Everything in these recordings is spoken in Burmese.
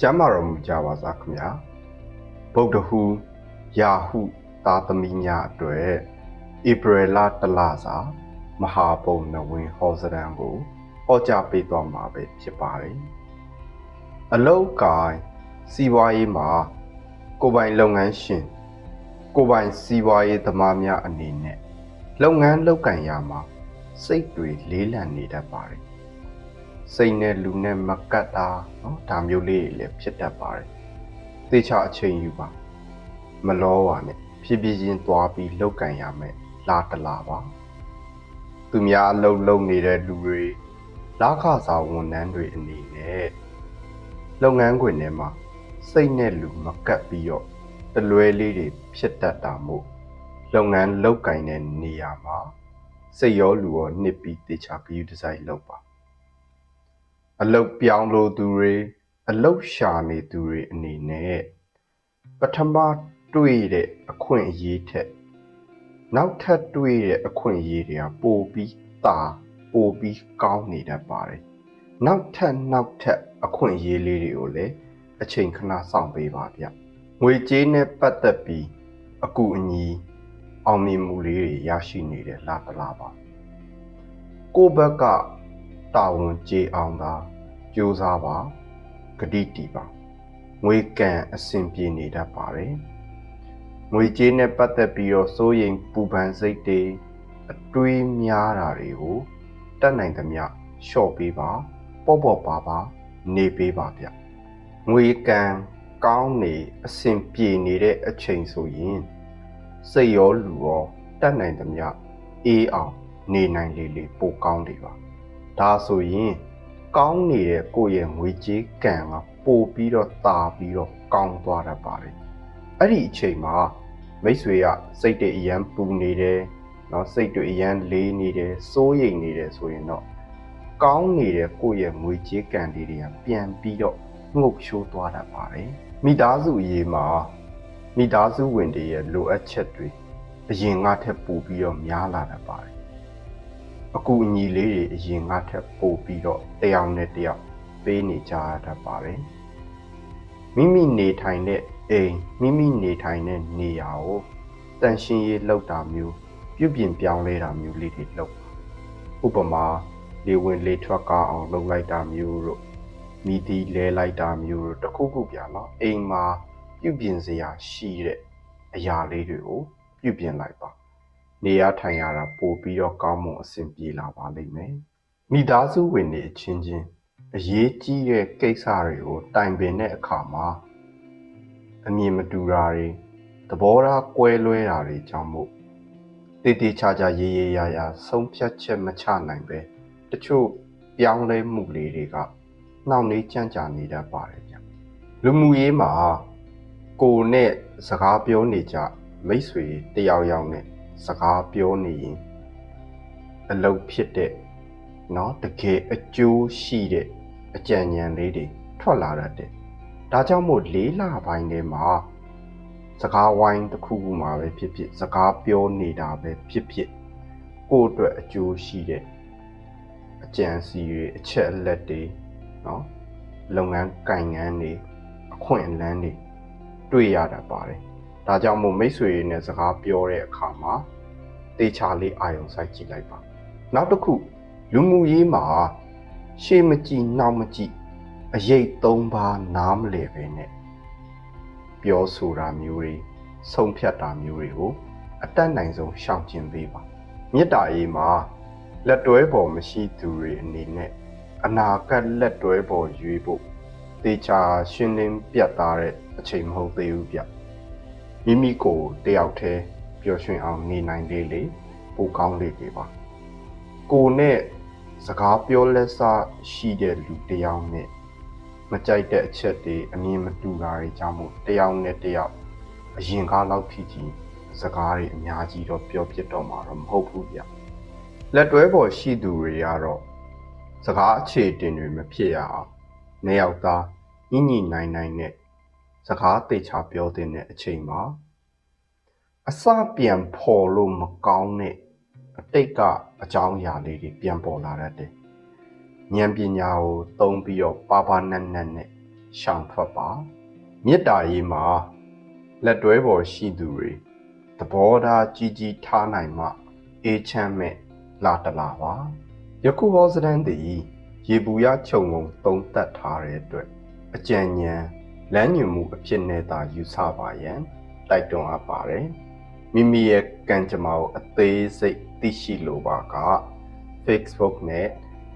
ကျမ်းမာတော်မူကြပါစားခင်ဗျာဗုဒ္ဓဟူယာဟုသားသမီးများအတွက်ဧပြီလတလစာမဟာပုံနဝင်ဟောစရံကိုဟောကြားပေးသွားမှာပဲဖြစ်ပါတယ်အလောက်ကိုင်းစီးပွားရေးမှာကိုယ်ပိုင်လုပ်ငန်းရှင်ကိုယ်ပိုင်စီးပွားရေးသမားများအနေနဲ့လုပ်ငန်းလုပ်ကင်ရမှာစိတ်တွေလေးလံနေတတ်ပါတယ် စိတ်နဲ့လူနဲ့မကတ်တာနော်ဒါမျိုးလေးတွေလည်းဖြစ်တတ်ပါတယ်သေချာအချိန်ယူပါမလောပါနဲ့ဖြည်းဖြည်းချင်းသွားပြီးလောက်ကင်ရမယ်လာတလာပါသူများအလုပ်လုပ်နေတဲ့လူတွေလာခစာဝန်ထမ်းတွေအနေနဲ့လုပ်ငန်းခွင်ထဲမှာစိတ်နဲ့လူမကတ်ပြီးတော့တလွဲလေးတွေဖြစ်တတ်တာမို့လုပ်ငန်းလုပ်ကင်တဲ့နေရာမှာစိတ်ရောလူရောနှစ်ပြီးတေချာဂရုတစိုက်လုပ်ပါ အလုတ်ပြောင်းလို့သူတွေအလုတ်ရှာနေသူတွေအနေနဲ့ပထမတွေ့တဲ့အခွင့်အရေးထက်နောက်ထပ်တွေ့တဲ့အခွင့်အရေးတွေကပိုပြီးတာပိုပြီးကောင်းနေတတ်ပါတယ်နောက်ထပ်နောက်ထပ်အခွင့်အရေးလေးတွေကိုလည်းအချိန်ခဏစောင့်ပေးပါဗျငွေကြေးနဲ့ပတ်သက်ပြီးအကူအညီအောင်မြင်မှုလေးတွေရရှိနေတဲ့လာတလားပါကိုယ့်ဘက်ကတာဝန်ကျေအောင်သာ ကြိုးစားပါဂတိတီပါငွေကံအဆင်ပြေနေတတ်ပါတယ်ငွေကြေးနဲ့ပတ်သက်ပြီးတော့စိုးရိမ်ပူပန်စိတ်တွေအတွေးများတာတွေကိုတတ်နိုင်သမျှလျှော့ပေးပါပေါ့ပေါ့ပါပါနေပေးပါဗျငွေကံကောင်းနေအဆင်ပြေနေတဲ့အချိန်ဆိုရင်စိတ်ရောလူရောတတ်နိုင်သမျှအေးအောင်နေနိုင်လေလေပိုကောင်းတယ်ပါဒါဆိုရင် ကောင်းနေတဲ့ကိုယ့်ရဲ့ငွေကြေးကံကပိုပြီးတော့တာပြီးတော့ကောင်းသွားတတ်ပါတယ်။အဲ့ဒီအချိန်မှာမိတ်ဆွေကစိတ်တွေအရန်ပူနေတယ်။နော်စိတ်တွေအရန်လေးနေတယ်၊စိုးရိမ်နေတယ်ဆိုရင်တော့ကောင်းနေတဲ့ကိုယ့်ရဲ့ငွေကြေးကံလေးတွေကပြန်ပြီးတော့ငုတ်ရှိုးသွားတတ်ပါတယ်။မိသားစုရေးမှာမိသားစုဝင်တွေရဲ့လိုအပ်ချက်တွေအရင်ကထက်ပိုပြီးတော့များလာတတ်ပါတယ် အကူအညီလေးတွေအရင်ကထက်ပိုပြီးတော့တယောက်နဲ့တယောက်ပေးနေကြရတတ်ပါတယ်မိမိနေထိုင်တဲ့အိမ်မိမိနေထိုင်တဲ့နေရာကိုတန်ရှင်းရေးလောက်တာမျိုးပြုပြင်ပြောင်းလဲတာမျိုးလေးတွေလုပ်ပါဥပမာလေဝင်လေထွက်ကားအောင်လုပ်လိုက်တာမျိုးတို့မိသီးလဲလိုက်တာမျိုးတို့တခုခုပြနော်အိမ်မှာပြုပြင်စရာရှိတဲ့အရာလေးတွေကိုပြုပြင်လိုက်ပါ နေရထိုင်ရတာပို့ပြီးတော့ကောင်းမွန်အဆင်ပြေလာပါလိမ့်မယ်မိသားစုဝင်တွေအချင်းချင်းအရေးကြီးတဲ့ကိစ္စတွေကိုတိုင်ပင်တဲ့အခါမှာအမြင်မတူတာတွေသဘောထားကွဲလွဲတာတွေကြောင့်မို့တည်တည်ချာချာရေးရေးရရဆုံးဖြတ်ချက်မချနိုင်ပဲတချို့ပြောင်းလဲမှုလေးတွေကနှောင့်နှေးကြံ့ကြာနေတတ်ပါတယ်ဗျလူမှုရေးမှာကိုယ်နဲ့စကားပြောနေကြမိတ်ဆွေတယောက်ယောက်နဲ့ စကားပြောနေရင်အလုပ်ဖြစ်တဲ့เนาะတကယ်အကျိုးရှိတဲ့အကြံဉာဏ်လေးတွေထွက်လာတတ်တယ်။ဒါကြောင့်မို့လေးလပိုင်းထဲမှာစကားဝိုင်းတစ်ခုခုမှာပဲဖြစ်ဖြစ်စကားပြောနေတာပဲဖြစ်ဖြစ်ကိုယ့်အတွက်အကျိုးရှိတဲ့အကြံစီတွေအချက်အလက်တွေเนาะလုပ်ငန်းကိုင်ငန်းတွေအခွင့်အလမ်းတွေတွေ့ရတာပါတယ်။ ဒါကြောင့်မို့မိတ်ဆွေတွေနဲ့စကားပြောတဲ့အခါမှာတေချာလေးအာရုံစိုက်ကြည့်လိုက်ပါနောက်တစ်ခုလူမှုရေးမှာရှေ့မကြည့်နောက်မကြည့်အရေး၃ပါးနားမလည်ပဲနဲ့ပြောဆိုတာမျိုးတွေဆုံးဖြတ်တာမျိုးတွေကိုအတတ်နိုင်ဆုံးရှောင်ကျဉ်ပေးပါမေတ္တာရေးမှာလက်တွဲပေါ်မရှိသူတွေအနေနဲ့အနာဂတ်လက်တွဲပေါ်ရွေးဖို့တေချာရှင်းလင်းပြတ်သားတဲ့အချိန်မဟုတ်သေးဘူးဗျ မိမိကိုယ်တယောက်တည်းပျော်ရွှင်အောင်နေနိုင်လေလေပိုကောင်းလေလေပါကိုယ်နဲ့စကားပြောလက်စရှိတဲ့လူတယောက်နဲ့မကြိုက်တဲ့အချက်တွေအမြင်မတူတာတွေကြောင့်မို့တယောက်နဲ့တယောက်အရင်ကားလောက်ဖြစ်ကြီးစကားတွေအများကြီးတော့ပြောပြတော့မှာတော့မဟုတ်ဘူးဗျလက်တွဲပေါ်ရှိသူတွေကတော့စကားအခြေတင်တွေမဖြစ်ရအောင်နေရောက်သားညှိညှိနိုင်နိုင်နဲ့ စကားတေချာပြောတဲ့အချိန်မှာအစပြန်ဖော်လို့မကောင်းတဲ့အတိတ်ကအကြောင်းအရာလေးတွေပြန်ပေါ်လာတတ်တယ်။ဉာဏ်ပညာကိုသုံးပြီးတော့ပါပါနတ်နတ်နဲ့ရှောင်ထွက်ပါမေတ္တာရေးမှာလက်တွဲပေါ်ရှိသူတွေသဘောထားကြီးကြီးထားနိုင်မှအေးချမ်းမဲ့လာတလာပါယခုဟောစတန်သည်ရေပူရခြုံငုံသုံးသက်ထားတဲ့အတွက်အကြံဉာဏ် လမ်းညွှန်မှုအဖြစ်နဲ့သာယူဆပါရန်တိုက်တွန်းအပ်ပါတယ်မိမိရဲ့ကံကြမ္မာကိုအသေးစိတ်သိရှိလိုပါက Facebook နဲ့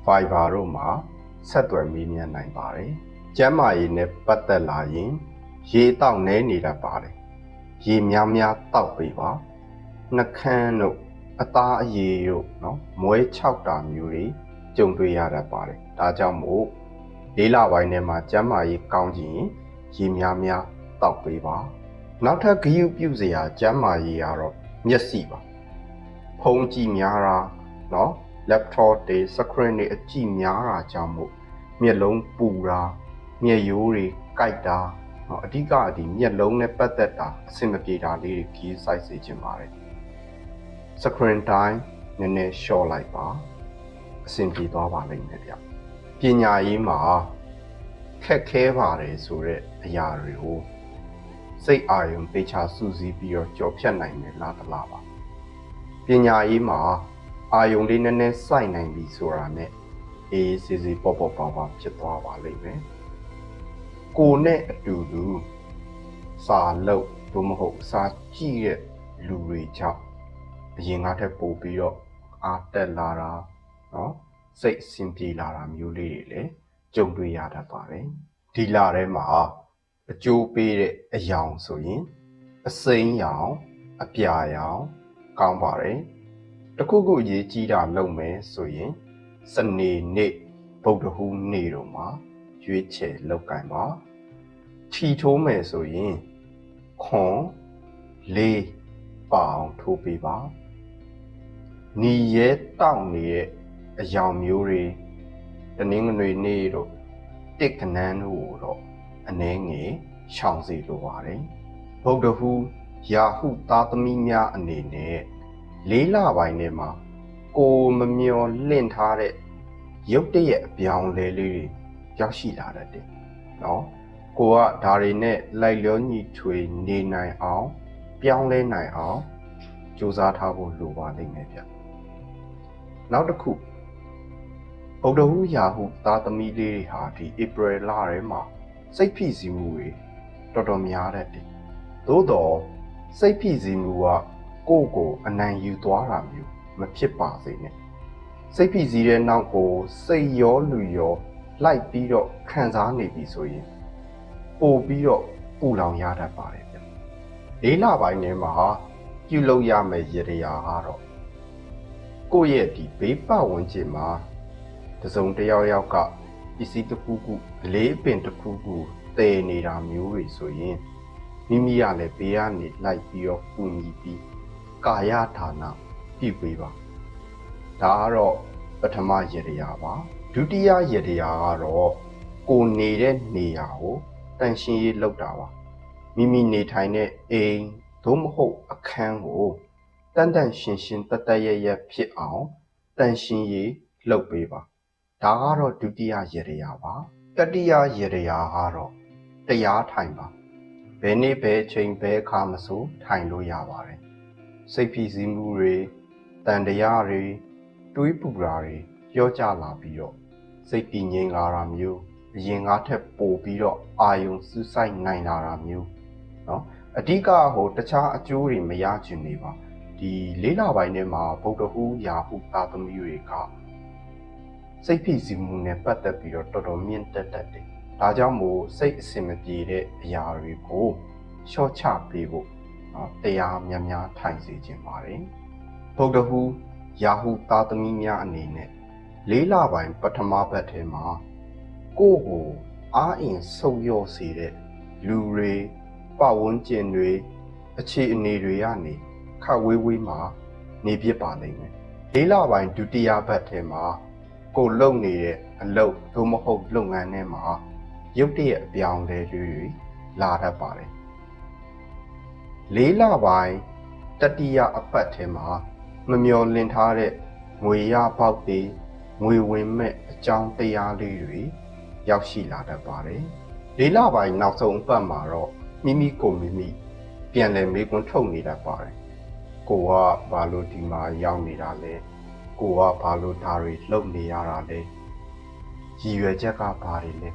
Fiverr တို့မှာဆက်သွယ်မေးမြန်းနိုင်ပါတယ်။ကျမ်းမာရေးနဲ့ပတ်သက်လာရင်ရေတောက်နေနေတတ်ပါတယ်။ရေများများတောက်ပေးပါ။နှကန်းတို့အသားအရည်တို့နော်မွဲ6တာမျိုးတွေကြုံတွေ့ရတတ်ပါတယ်။ဒါကြောင့်မို့လေးလပိုင်းထဲမှာကျမ်းမာရေးကောင်းကြည့်ရင် ရေများများတောက်ပေးပါ။နောက်ထပ်ဂရုပြုစရာကျမ်းမာရေးကတော့မျက်စိပါ။ဖုံးကြည့်များတာနော် laptop တွေ screen တွေအကြည့်များတာကြောင့်မို့မျက်လုံးပူတာမျက်ရိုးတွေကိုက်တာเนาะအဓိကဒီမျက်လုံးနဲ့ပတ်သက်တာအဆင်မပြေတာလေးတွေကြီးစိုက်စေချင်ပါတယ် screen time နည်းနည်း short လိုက်ပါအဆင်ပြေသွားပါလိမ့်မယ်ဗျပညာရေးမှာ ခက်ခဲပါတယ်ဆိုတဲ့အရာတွေကိုစိတ်အာရုံသိချာစူးစီးပြီးတော့ကြော်ဖြတ်နိုင်မယ်လားတလားပါပညာရေးမှာအာယုံလေးနည်းနည်းစိုက်နိုင်ပြီဆိုတာနဲ့အေးစီစီပေါ့ပေါ့ပါပါဖြစ်သွားပါလိမ့်မယ်ကိုနဲ့အတူတူစာလုပ်သို့မဟုတ်စာကြည့်တဲ့လူတွေကြောင့်အရင်ကထက်ပိုပြီးတော့အားတက်လာတာเนาะစိတ်အဆင်ပြေလာတာမျိုးလေးတွေလည်း ကြုံတွေ့ရတတ်ပါတယ်ဒီလာထဲမှာအကျိုးပေးတဲ့အယောင်ဆိုရင်အစိမ်းရောင်အပြာရောင်ကောင်းပါတယ်တခုခုရေးကြီးတာလုပ်မယ်ဆိုရင်စနေနေ့ဗုဒ္ဓဟူးနေ့တို့မှာရွေးချယ်လောက်ကင်ပါထီထိုးမယ်ဆိုရင်ခွန်လေးပေါင်ထိုးပေးပါနီရဲတောက်နေတဲ့အယောင်မျိုးတွေ တနင်္ဂနွေနေ့တို့တစ်ကနန်းတို့တော့အနှဲငယ်ရှောင်စီလိုပါတယ်ဗုဒ္ဓဟူးယာဟုသားသမီးများအနေနဲ့လေးလပိုင်းထဲမှာကိုမမျော်လင့်ထားတဲ့ရုပ်တရက်အပြောင်းလဲလေးတွေရောက်ရှိလာတတ်တယ်။နော်။ကိုကဒါတွေနဲ့လိုက်လျောညီထွေနေနိုင်အောင် ပြောင်းလဲနိုင်အောင်ကြိုးစားထားဖို့လိုပါလိမ့်မယ်ဗျ။နောက်တစ်ခု ဗုဒ္ဓဟူးရာဟုသားသမီးလေးတွေဟာဒီဧပြီလထဲမှာစိတ်ဖိစီးမှုတွေတော်တော်များတတ်တယ်။သို့တော့စိတ်ဖိစီးမှုကကိုယ့်ကိုအနိုင်ယူသွားတာမျိုးမဖြစ်ပါစေနဲ့စိတ်ဖိစီးတဲ့နောက်ကိုစိတ်ရောလူရောလိုက်ပြီးတော့ခံစားနေပြီဆိုရင်ပို့ပြီးတော့ပူလောင်ရတတ်ပါတယ်ဗျလေးလပိုင်းထဲမှာပြုလုပ်ရမယ့်ရည်ရရာကတော့ကိုယ့်ရဲ့ဒီဘေးပတ်ဝန်းကျင်မှာ တစုံတစ်ယောက်ယောက်ကပစ္စည်းတစ်ခုခုအလေးပင်တစ်ခုခုတည်နေတာမျိုးတွေဆိုရင်မိမိကလည်းဘေးကနေလိုက်ပြီးတော့ပူညီပြီးကာယဌာနပြုပေးပါဒါကတော့ပထမယရရာပါဒုတိယယရရာကတော့ကိုနေတဲ့နေရာကိုတန်ရှင်းရေးလုပ်တာပါမိမိနေထိုင်တဲ့အိမ်သို့မဟုတ်အခန်းကိုတန်တန်ရှင်းရှင်းတတရရဖြစ်အောင်တန်ရှင်းရေးလုပ်ပေးပါ ဒါကတော့ဒုတိယယရရာပါတတိယယရရာကတော့တရားထိုင်ပါဘယ်နေ့ဘယ်ချိန်ဘယ်အခါမဆိုထိုင်လို့ရပါတယ်စိတ်ဖိစီးမှုတွေတန်တရားတွေတွေးပူတာတွေပြောကြလာပြီးတော့စိတ်တည်ငြိမ်လာတာမျိုးအရင်ကထက်ပိုပြီးတော့အာယုံစူးစိုက်နိုင်လာတာမျိုးเนาะအဓိကဟိုတခြားအကျိုးတွေမရချင်နေပါဒီလေးလပိုင်းထဲမှာဗုဒ္ဓဟူးယာဟုသာသမီတွေက စိတ်ဖိစီးမှုနဲ့ပတ်သက်ပြီးတော့တော်တော်မြင့်တက်တက်တယ်ဒါကြောင့်မို့စိတ်အစင်မပြေတဲ့အရာတွေကိုရှော့ချပေးဖို့နော်တရားများများထိုင်စေခြင်းပါတယ်ဗုဒ္ဓဟူးယာဟုသားသမီးများအနေနဲ့လေးလပိုင်းပထမဘက်ထဲမှာကိုယ့်ကိုအားအင်ဆုပ်ယော့စေတဲ့လူတွေပတ်ဝန်းကျင်တွေအခြေအနေတွေကနေခတ်ဝေးဝေးမှာနေဖြစ်ပါလိမ့်မယ်လေးလပိုင်းဒုတိယဘက်ထဲမှာ ကိုလုံနေတဲ့အလုပ်သို့မဟုတ်လုပ်ငန်းထဲမှာရုပ်တရက်အပြောင်းလဲတွေလာတတ်ပါတယ်လေးလပိုင်းတတိယအပတ်ထဲမှာမမျော်လင့်ထားတဲ့ငွေရပေါက်တွေငွေဝင်မဲ့အကြောင်းတရားလေးတွေရောက်ရှိလာတတ်ပါတယ်လေးလပိုင်းနောက်ဆုံးအပတ်မှာတော့မိမိကိုယ်မိမိပြန်လဲမေးခွန်းထုတ်နေတတ်ပါတယ်ကိုကဘာလို့ဒီမှာရောက်နေတာလဲ ကိုကဘာလို့ဒါတွေလုပ်နေရတာလဲရည်ရွယ်ချက်ကဘာတွေလဲ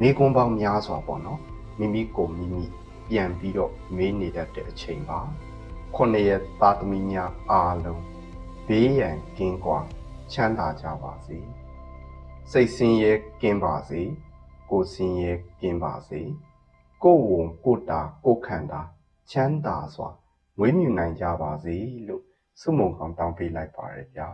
မေးခွန်းပေါင်းများစွာပေါ့နော်မိမိကိုယ်မိမိပြန်ပြီးတော့မေးနေတတ်တဲ့အချိန်ပါခုနှစ်ရက်သားသမီးများအားလုံးဘေးရန်ကင်းကွာချမ်းသာကြပါစေစိတ်ဆင်းရဲကင်းပါစေကိုယ်စင်ရဲ့ကင်းပါစေကိုယ်ဝန်ကိုယ်တာကိုယ်ခန္ဓာချမ်းသာစွာမွေးမြူနိုင်ကြပါစေလို့ဆုမွန်ကောင်းတောင်းပေးလိုက်ပါရဗျာ